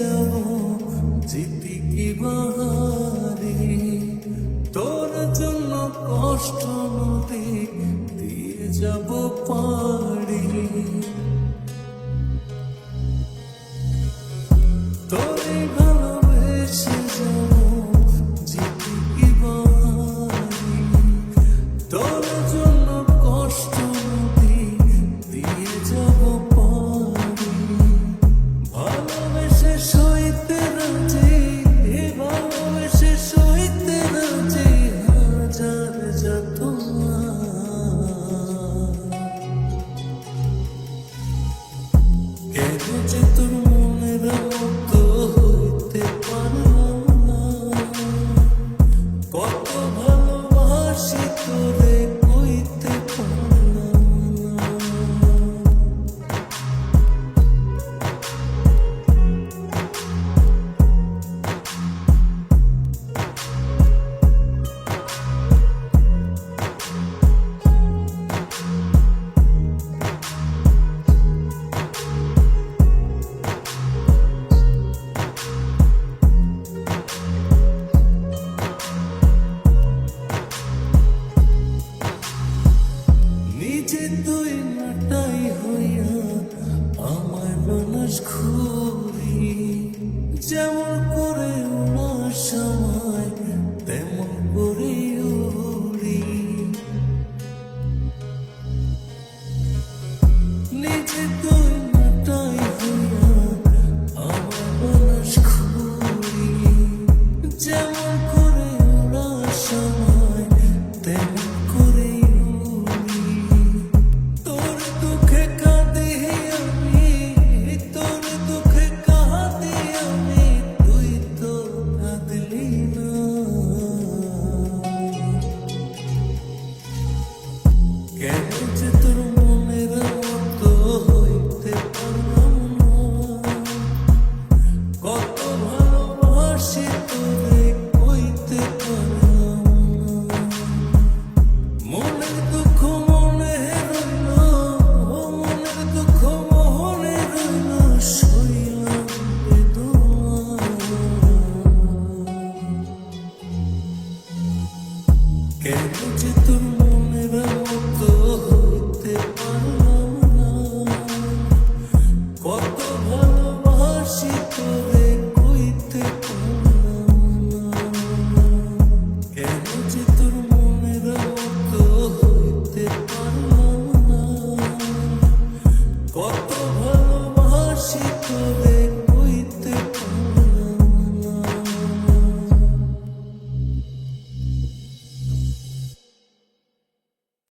যাব যেতে কি বাহারে তোর জন্য কষ্ট নদী দিয়ে যাব পাড়ে তুই মাটাই হইয়া আমার মানুষ খুব